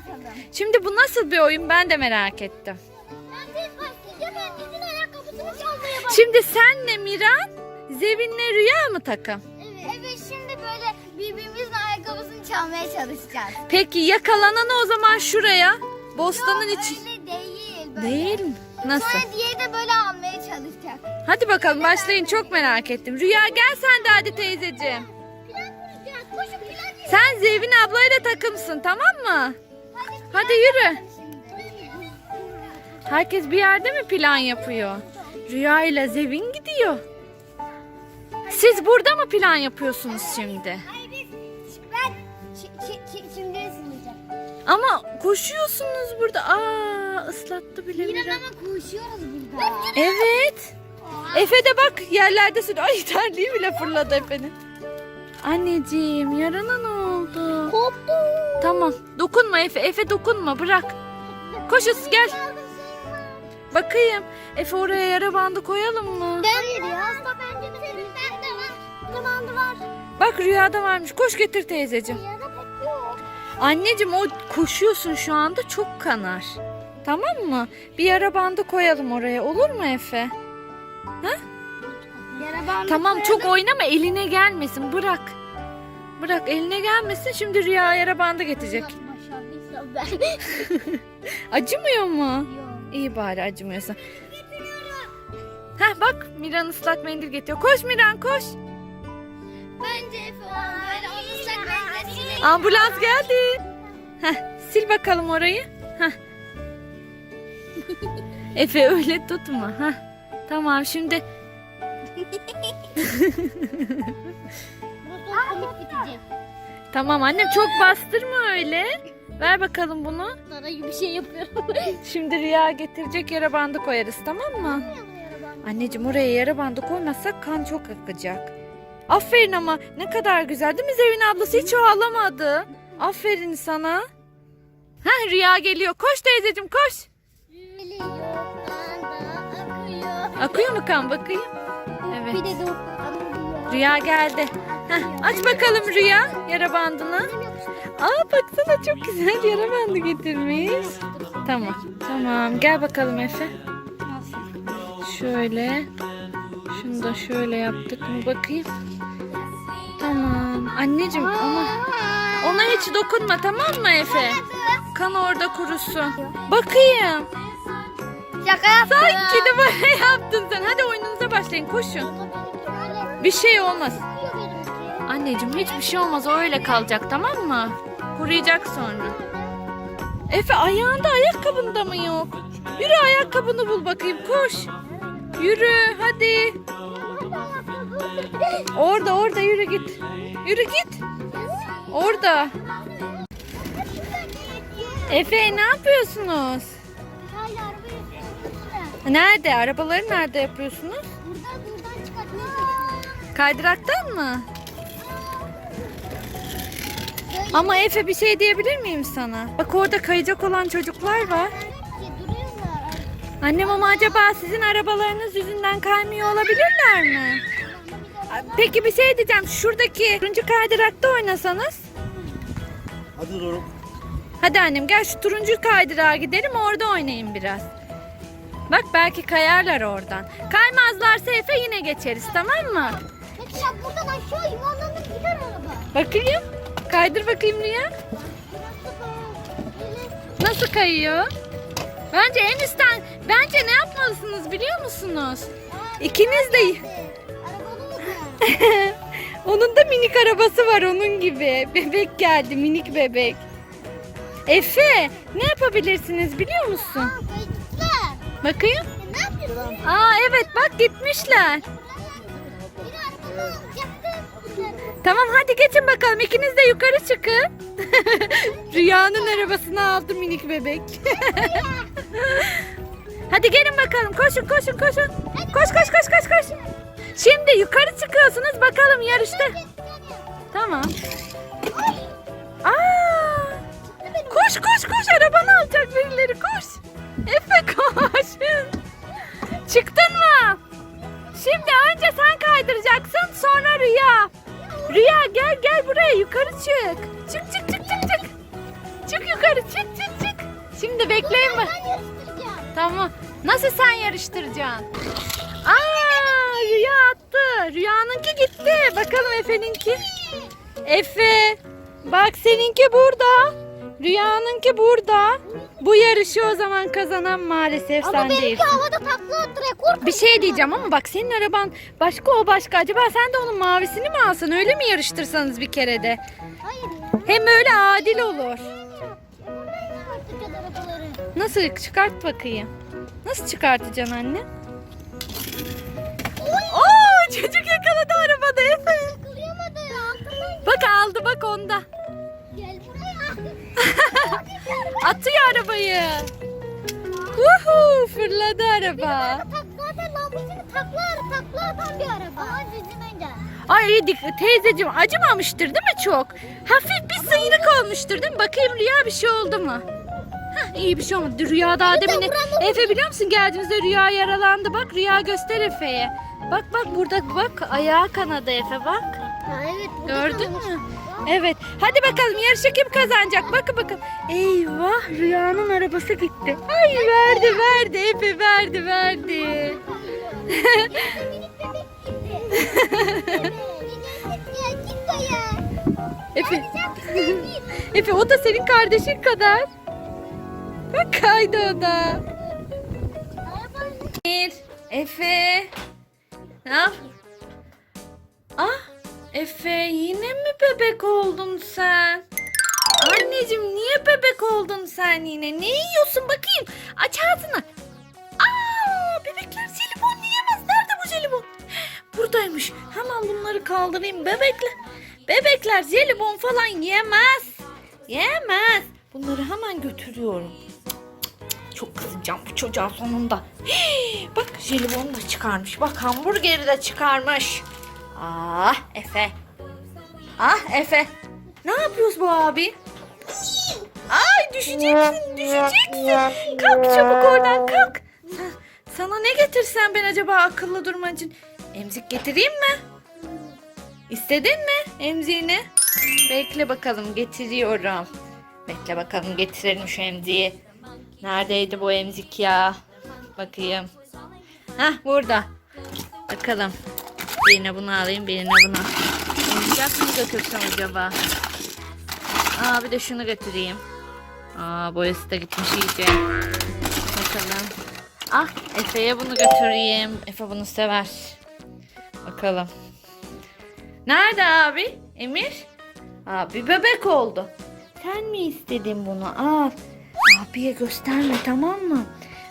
bakalım. Şimdi bu nasıl bir oyun ben de merak ettim. Ben de başlayacağım. Herkesin ayakkabısını çalmaya başlayacağım. Şimdi senle Miran, Zevin'le Rüya mı takım? Evet. Evet şimdi böyle birbirimizin ayakkabısını çalmaya çalışacağız. Peki yakalananı o zaman şuraya, bostanın Yok, içi. öyle değil. Böyle. Değil mi? Nasıl? Sonra diğeri de böyle almaya çalışacak. Hadi bakalım başlayın çok merak ettim. Rüya gel sen de hadi teyzeciğim. Plan kuracağız. Koşun plan. Sen Zevin ablayla takımsın tamam mı? Hadi yürü. Herkes bir yerde mi plan yapıyor? Rüya ile Zevin gidiyor. Siz burada mı plan yapıyorsunuz şimdi? Ama koşuyorsunuz burada. Aa ıslattı bile Miran Miran. ama koşuyoruz burada. Evet. Efe de bak yerlerde sürüyor. Ay terliği bile fırladı Efe'nin. Anneciğim yarana ne oldu? Koptu. Tamam dokunma Efe. Efe dokunma bırak. Koş Is, gel. Bakayım. Efe oraya yara bandı koyalım mı? Hayır ya. Aslında bence de senin bende var. Zamanında var. Bak rüyada varmış. Koş getir teyzeciğim. Ya da pek yok. Anneciğim o koşuyorsun şu anda çok kanar. Tamam mı? Bir yara bandı koyalım oraya. Olur mu Efe? Yara bandı Tamam koyalım. çok oynama eline gelmesin. Bırak. Bırak eline gelmesin. Şimdi rüya yara bandı getirecek. Ben. Acımıyor mu? Yok. İyi bari acımıyorsa. Heh bak Miran ıslak mendil getiriyor. Koş Miran koş. Bence Efe olan böyle onu ıslak benzetsin. Ambulans geldi. Heh, sil bakalım orayı. Heh. Efe öyle tutma. Heh. Tamam şimdi Komik tamam annem çok bastırma öyle. Ver bakalım bunu. Sana gibi bir şey yapıyorum. Şimdi Rüya getirecek yara bandı koyarız tamam mı? Anneciğim oraya yara bandı koymazsak kan çok akacak. Aferin ama ne kadar güzel değil mi Zevin ablası hiç ağlamadı. Aferin sana. Heh Rüya geliyor. Koş teyzeciğim koş. Akıyor. Mu kan bakayım? Evet. Rüya geldi. Heh, aç bakalım Rüya yara bandını. Aa baksana çok güzel yara bandı getirmiş. Tamam. Tamam gel bakalım Efe. Şöyle. Şunu da şöyle yaptık mı bakayım. Tamam. Anneciğim ona, ona hiç dokunma tamam mı Efe? Kan orada kurusun. Bakayım. Şaka yaptım. Sanki de böyle yaptın sen. Hadi oyununuza başlayın koşun. Bir şey olmaz. Anneciğim hiçbir şey olmaz o öyle kalacak tamam mı? Kuruyacak sonra. Efe ayağında ayakkabında mı yok? Yürü ayakkabını bul bakayım koş. Yürü hadi. Orada orada yürü git. Yürü git. Orada. Efe ne yapıyorsunuz? Nerede? Arabaları nerede yapıyorsunuz? Buradan buradan çıkartmaya Kaydıraktan mı? Ama Efe bir şey diyebilir miyim sana? Bak orada kayacak olan çocuklar var. duruyorlar. Annem ama acaba sizin arabalarınız yüzünden kaymıyor olabilirler mi? Peki bir şey diyeceğim. Şuradaki turuncu kaydırakta oynasanız. Hadi Doruk. Hadi annem gel şu turuncu kaydırağa gidelim orada oynayın biraz. Bak belki kayarlar oradan. Kaymazlarsa Efe yine geçeriz tamam mı? Mesela buradan aşağı yuvarlanıp gider araba. Bakayım. Kaydır bakayım Rüya. Nasıl kayıyor? Bence en üstten, bence ne yapmalısınız biliyor musunuz? İkiniz de, onun da minik arabası var onun gibi. Bebek geldi, minik bebek. Efe, ne yapabilirsiniz biliyor musun? Bakayım. Aa evet bak gitmişler. Tamam hadi geçin bakalım ikiniz de yukarı çıkın. Rüyanın arabasını aldı minik bebek. hadi gelin bakalım koşun koşun koşun. Koş koş koş koş koş. Şimdi yukarı çıkıyorsunuz bakalım yarışta. Tamam. Aa! Koş koş koş arabanı alacak birileri koş. Efe koş. Çıktın mı? Şimdi önce sen kaydıracaksın sonra Rüya. Rüya gel gel buraya yukarı çık. Çık çık çık çık çık. çık yukarı çık çık çık. Şimdi bekleyin yarıştıracağım. Tamam. Nasıl sen yarıştıracaksın? Aa Rüya attı. Rüyanınki gitti. Bakalım Efe'ninki. Efe. Bak seninki burada. Rüyanınki burada. Bu yarışı o zaman kazanan maalesef Ama sen benimki değilsin. havada takla attı rekor. Bir şey diyeceğim ama bak senin araban başka o başka. Acaba sen de onun mavisini mi alsan? Öyle mi yarıştırsanız bir kere de? Hayır ya. Hem öyle adil olur. Nasıl çıkart bakayım. Nasıl çıkartacaksın anne? Oo çocuk yakaladı arabada Efe. Kılıyamadı ya. Altından Bak aldı bak onda. Atıyor arabayı. Uhu fırladı araba. Zaten Lamborghini takla, takla atan bir araba. Ama. Ay dik- teyzeciğim acımamıştır değil mi çok? Hafif bir sıyrık olmuştur değil mi? Bakayım Rüya bir şey oldu mu? Hah iyi bir şey olmadı. Rüya daha demin Efe biliyor musun geldiğimizde Rüya yaralandı. Bak Rüya göster Efe'ye. Bak bak burada bak ayağı kanadı Efe bak. Ha, evet. Gördün mü? Evet. Hadi bakalım yarışı kim kazanacak? Bakın bakın. Eyvah Rüya'nın arabası gitti. Ay verdi verdi Efe verdi verdi. Efe. Efe o da senin kardeşin kadar. Bak kaydı o da. Efe. Ne yap? Efe yine mi bebek oldun sen? Anneciğim niye bebek oldun sen yine? Ne yiyorsun bakayım? Aç ağzını. Aa bebekler jelibon yiyemez. Nerede bu jelibon? Buradaymış. Hemen bunları kaldırayım bebekler. Bebekler jelibon falan yemez. Yemez. Bunları hemen götürüyorum. Çok kızacağım bu çocuğa sonunda. Hii, bak jelibonu da çıkarmış. Bak hamburgeri de çıkarmış. Ah Efe. Ah Efe. Ne yapıyoruz bu abi? Ay düşeceksin düşeceksin. Kalk çabuk oradan kalk. Sana ne getirsem ben acaba akıllı durman? Emzik getireyim mi? İstedin mi emziğini? Bekle bakalım getiriyorum. Bekle bakalım getirelim şu emziği. Neredeydi bu emzik ya? Bakayım. Hah burada. Bakalım. Birine bunu alayım, birine bunu. Oyuncak mı götürsem acaba? Aa bir de şunu götüreyim. Aa boyası da gitmiş iyice. Bakalım. Ah Efe'ye bunu götüreyim. Efe bunu sever. Bakalım. Nerede abi? Emir? Abi bebek oldu. Sen mi istedin bunu? Al. Abiye gösterme tamam mı?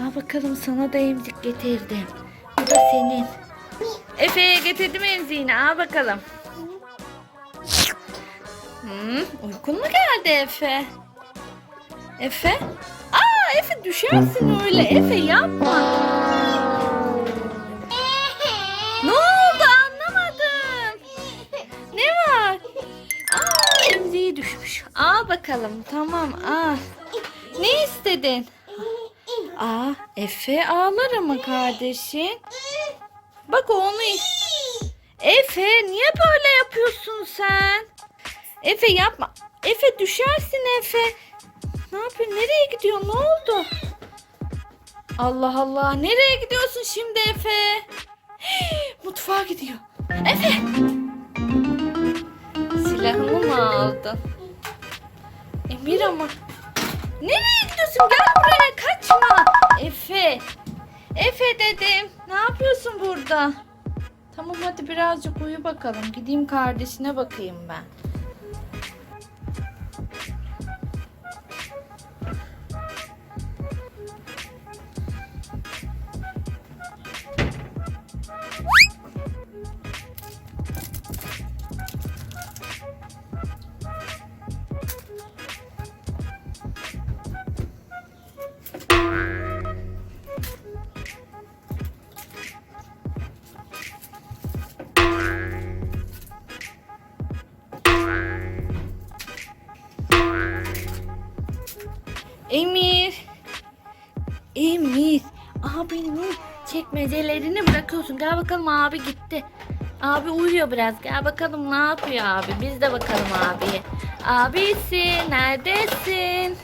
Al bakalım sana da emzik getirdim. Bu da senin. Efe'ye getirdim emziğini. Al bakalım. Hmm, uykun mu geldi Efe? Efe? Aa Efe düşersin öyle. Efe yapma. Ne oldu anlamadım. Ne var? Aa emziği düşmüş. Al bakalım tamam al. Ne istedin? Aa Efe ağlar ama kardeşin. Bak o onu Efe niye böyle yapıyorsun sen? Efe yapma. Efe düşersin Efe. Ne yapıyorsun? Nereye gidiyor? Ne oldu? Allah Allah. Nereye gidiyorsun şimdi Efe? Hii, Mutfağa gidiyor. Efe. Silahımı mı aldın? Emir ama. Nereye gidiyorsun? Gel buraya kaçma. Efe. Efe dedim. Ne yapıyorsun burada? Tamam hadi birazcık uyu bakalım. Gideyim kardeşine bakayım ben. Emir. Emir. Abinin çekmecelerini bırakıyorsun. Gel bakalım abi gitti. Abi uyuyor biraz. Gel bakalım ne yapıyor abi. Biz de bakalım abiye. Abisi neredesin?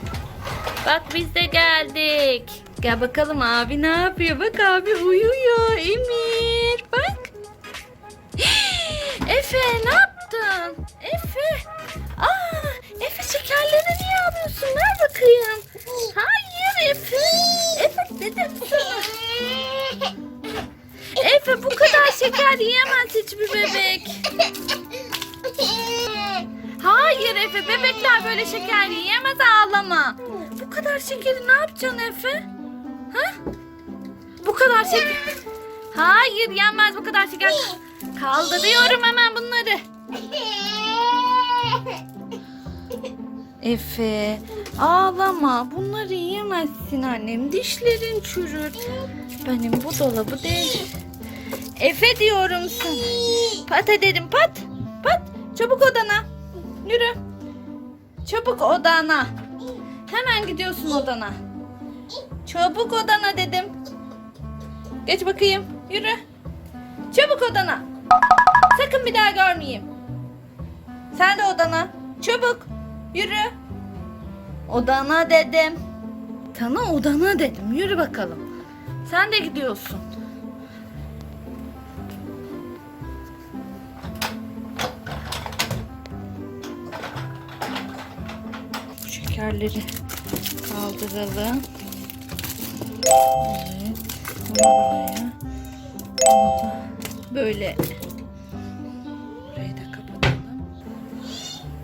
Bak biz de geldik. Gel bakalım abi ne yapıyor? Bak abi uyuyor. Emir bak. Efe ne yaptın? Şekerleri niye alıyorsun? Ver bakayım. Hayır Efe. Efe dedim sana. Efe bu kadar şeker yiyemez hiçbir bebek. Hayır Efe bebekler böyle şeker yiyemez ağlama. Bu kadar şekeri ne yapacaksın Efe? Ha? Bu kadar şeker. Hayır yenmez bu kadar şeker. Kaldırıyorum hemen bunları. Efe ağlama bunları yiyemezsin annem dişlerin çürür. Benim bu dolabı değil. Efe diyorum sana. Pat dedim pat pat çabuk odana. Yürü. Çabuk odana. Hemen gidiyorsun odana. Çabuk odana dedim. Geç bakayım. Yürü. Çabuk odana. Sakın bir daha görmeyeyim. Sen de odana. Çabuk. Yürü. Odana dedim. Sana odana dedim. Yürü bakalım. Sen de gidiyorsun. Şekerleri kaldıralım. Evet. Bunu buraya. Böyle.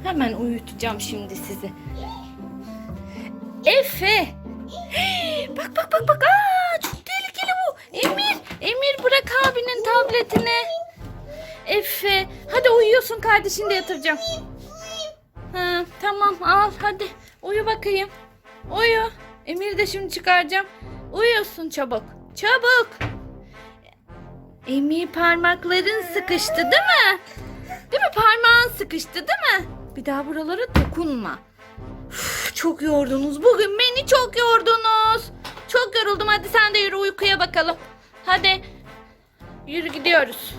Hemen uyutacağım şimdi sizi. Efe. Bak bak bak bak. Aa, çok tehlikeli bu. Emir. Emir bırak abinin tabletini. Efe. Hadi uyuyorsun kardeşini de yatıracağım. Ha, tamam al hadi. Uyu bakayım. Uyu. Emir'i de şimdi çıkaracağım. Uyuyorsun çabuk. Çabuk. Emir parmakların sıkıştı değil mi? Değil mi? Parmağın sıkıştı değil mi? Bir daha buralara dokunma. Uf, çok yordunuz. Bugün beni çok yordunuz. Çok yoruldum. Hadi sen de yürü uykuya bakalım. Hadi. Yürü gidiyoruz.